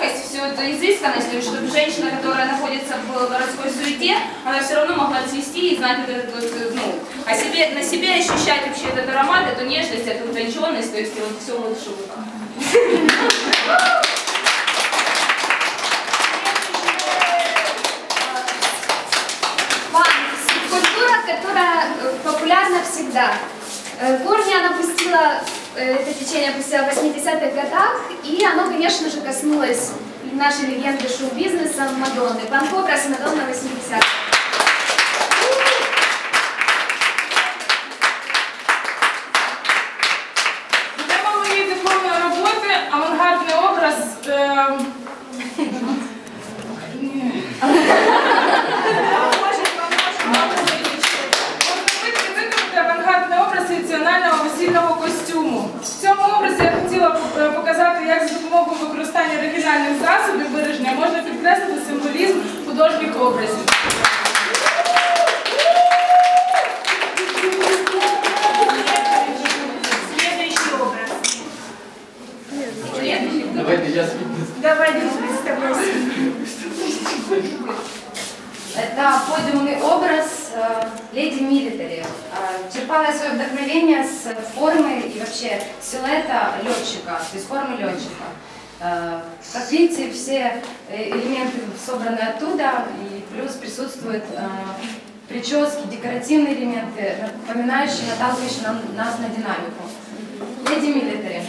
ловкость, всю эту изысканность, чтобы женщина, которая находится в городской суете, она все равно могла цвести и знать этот вот, э, ну, о себе, на себе ощущать вообще этот аромат, эту нежность, эту утонченность, то есть вот все лучше культура, которая э, популярна всегда. Э, Корни она пустила, э, это течение пустила в 80-х годах, и оно, конечно же, коснулось нашей легенды шоу-бизнеса Мадонны. Панк-образ Мадонна 80-х. Тема моєї дипломної роботи авангардний образ. Е... як за допомогою використання оригінальних засобів вираження можна підкреслити символізм художніх образів. Следующий образ. Давайте я світ. Давай, представляйся. Это подиумный образ э, леди Милитари. Э, черпала я свое вдохновение с формы и вообще силуэта летчика, то есть формы летчика. Э, как видите, все э, элементы собраны оттуда, и плюс присутствуют э, прически, декоративные элементы, напоминающие, наталкивающие нам, нас на динамику. Леди Милитари.